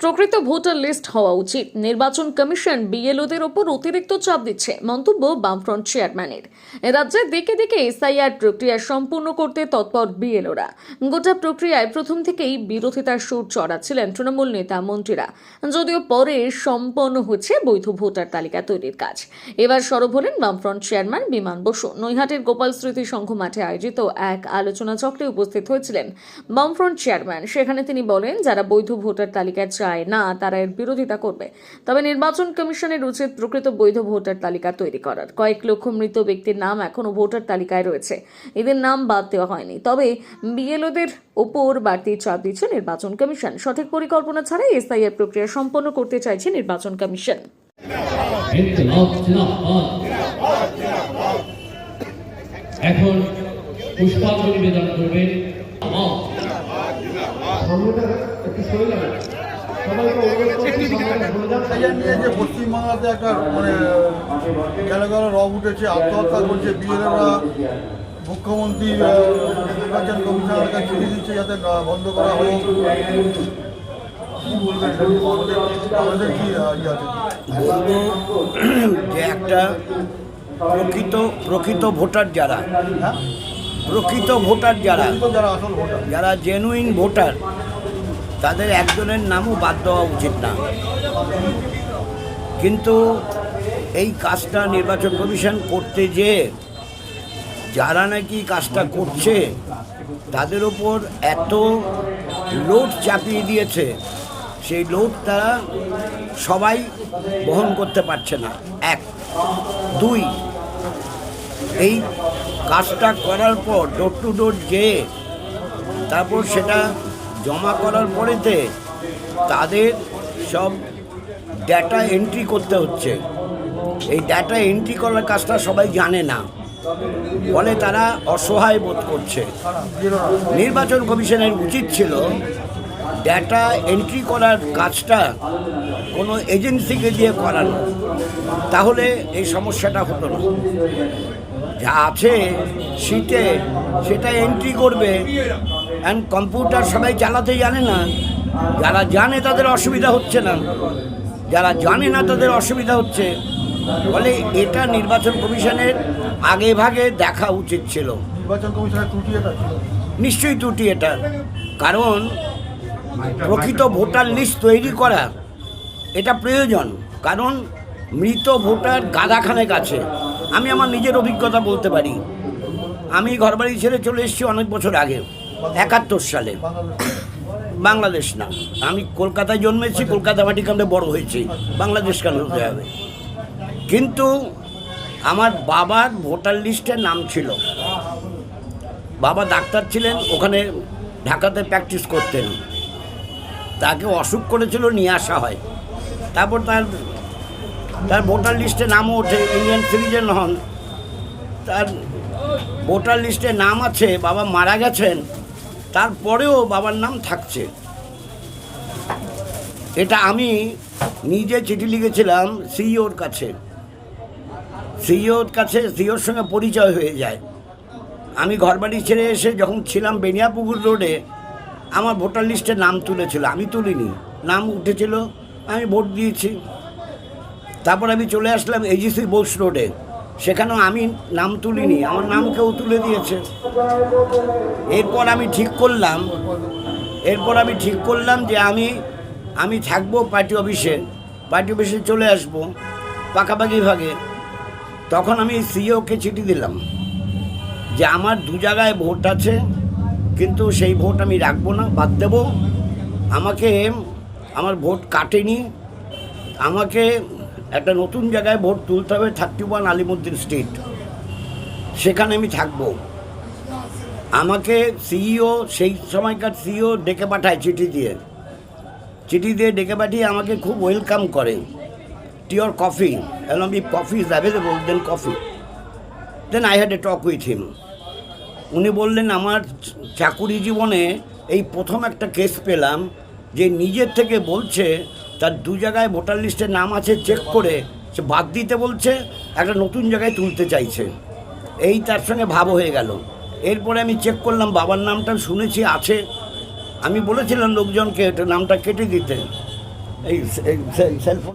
প্রকৃত voter list হওয়া উচিত। নির্বাচন কমিশন বিএলওদের ওপর অতিরিক্ত চাপ দিচ্ছে, মন্তব্য বামফ্রন্ট চেয়ারম্যানের। রাজ্যে দিকে দিকে এসআইআর প্রক্রিয়া সম্পূর্ণ করতে তৎপর বিএলওরা। গোটা প্রক্রিয়ায় প্রথম থেকেই বিরোধিতার সুর চড়াচ্ছিলেন তৃণমূল নেতা মন্ত্রীরা। যদিও পরে সম্পন্ন হচ্ছে বৈধ ভোটার তালিকা তৈরির কাজ। এবার সরব হলেন বামফ্রন্ট চেয়ারম্যান বিমান বসু। নৈহাটের গোপাল স্মৃতি সংঘ মাঠে আয়োজিত এক আলোচনা চক্রে উপস্থিত হয়েছিলেন বামফ্রন্ট চেয়ারম্যান। সেখানে তিনি বলেন, যারা বৈধ ভোটার তালিকায় চায় না তারা এর বিরোধিতা করবে। তবে নির্বাচন কমিশনের উচিত প্রকৃত বৈধ ভোটার তালিকা তৈরি করার। কয়েক লক্ষ মৃত ব্যক্তির নাম এখনও ভোটার তালিকায় রয়েছে। এদের নাম বাদ দেওয়া হয়নি। তবে বিএলওদের ওপর বাড়তি চাপ দিচ্ছে নির্বাচন কমিশন। সঠিক পরিকল্পনা ছাড়াই এসআইআর প্রক্রিয়া সম্পন্ন করতে চাইছে নির্বাচন কমিশন। এখন পুষ্পাঞ্জলি নিবেদন করবেন আমার সামনেটা একটু সরে যাবে সবাইকে অনুরোধ করছি এই নিয়ে যে পশ্চিমবাংলাতে একটা মানে গেল গেল রব উঠেছে আত্মহত্যা করছে বিএলএরা মুখ্যমন্ত্রী নির্বাচন কমিশনের কাছে চিঠি দিচ্ছে যাতে বন্ধ করা হোক। ইয়ে যে একটা প্রকৃত প্রকৃত ভোটার যারা হ্যাঁ? প্রকৃত ভোটার যারা তো যারা আসল ভোটার। যারা জেনুইন ভোটার তাদের একজনের নামও বাদ দেওয়া উচিত না। কিন্তু এই কাজটা নির্বাচন কমিশন করতে যে যারা নাকি কাজটা করছে, তাদের ওপর এত লোড চাপিয়ে দিয়েছে, সেই লোড তারা সবাই বহন করতে পারছে না। এক। দুই, এই কাজটা করার পর ডোর টু ডোর যেয়ে তারপর সেটা জমা করার পরেতে তাদের সব ডেটা এন্ট্রি করতে হচ্ছে। এই ডেটা এন্ট্রি করার কাজটা সবাই জানে না। ফলে তারা অসহায় বোধ করছে। নির্বাচন কমিশনের উচিত ছিল ডেটা এন্ট্রি করার কাজটা কোনো এজেন্সিকে দিয়ে করানো। তাহলে এই সমস্যাটা হতো না। যা আছে শীতে সেটা এন্ট্রি করবে। অ্যান্ড কম্পিউটার সবাই চালাতে জানে না। যারা জানে তাদের অসুবিধা হচ্ছে না। যারা জানে না তাদের অসুবিধা হচ্ছে ফলে এটা নির্বাচন কমিশনের আগে ভাগে দেখা উচিত ছিল। নিশ্চয়ই ত্রুটি এটা। কারণ প্রকৃত ভোটার লিস্ট তৈরি করা এটা প্রয়োজন। কারণ মৃত ভোটার গাদাখানেক আছে। আমি আমার নিজের অভিজ্ঞতা বলতে পারি। আমি ঘরবাড়ি ছেড়ে চলে এসেছি অনেক বছর আগে একাত্তর সালে। বাংলাদেশ না। আমি কলকাতায় জন্মেছি, কলকাতা মাটি কামড়ে বড় হয়েছি। বাংলাদেশ কেন হতে হবে? কিন্তু আমার বাবার ভোটার লিস্টে নাম ছিল। বাবা ডাক্তার ছিলেন, ওখানে ঢাকাতে প্র্যাকটিস করতেন। তাকে অসুখ করেছিল, নিয়ে আসা হয়। তারপর তার তার ভোটার লিস্টে নামও ওঠে, ইন্ডিয়ান সিটিজেন হন। তার ভোটার লিস্টে নাম আছে, বাবা মারা গেছেন। তারপরেও বাবার নাম থাকছে। এটা আমি নিজে চিঠি লিখেছিলাম সিইওর কাছে। সিইওর কাছে, সিইওর সঙ্গে পরিচয় হয়ে যায়। আমি ঘরবাড়ি ছেড়ে এসে যখন ছিলাম বেনিয়াপুকুর রোডে, আমার ভোটার লিস্টে নাম তুলেছিল। আমি তুলিনি, নাম উঠেছিল, আমি ভোট দিয়েছি। তারপর আমি চলে আসলাম এজিসি বোস রোডে সেখানেও আমি নাম তুলিনি, আমার নাম কেউ তুলে দিয়েছে। এরপর আমি ঠিক করলাম, এরপর আমি ঠিক করলাম যে আমি আমি থাকব পার্টি অফিসে পার্টি অফিসে চলে আসব পাকাপাকি ভাগে। তখন আমি সিইওকে চিঠি দিলাম যে আমার দু জায়গায় ভোট আছে, কিন্তু সেই ভোট আমি রাখব না, বাদ দেব। আমাকে, আমার ভোট কাটেনি, আমাকে একটা নতুন জায়গায় ভোট তুলতে হবে থার্টি ওয়ান আলিমুদ্দিন স্ট্রিট। সেখানে আমি থাকব। আমাকে সিইও সেই সময়কার সিইও ডেকে পাঠায় চিঠি দিয়ে। চিঠি দিয়ে ডেকে পাঠিয়ে আমাকে খুব ওয়েলকাম করে। টিওর কফি এবং if coffee is available, then coffee then I had a talk with him উনি বললেন, আমার চাকুরি জীবনে এই প্রথম একটা কেস পেলাম যে নিজের থেকে বলছে তার দু জায়গায় ভোটার লিস্টে নাম আছে চেক করে সে বাদ দিতে বলছে, একটা নতুন জায়গায় তুলতে চাইছে। এই তার সঙ্গে ভাব হয়ে গেল। এরপরে আমি চেক করলাম, বাবার নামটা শুনেছি, আছে। আমি বলেছিলাম লোকজনকে, এটা নামটা কেটে দিতে। এই সেলফোন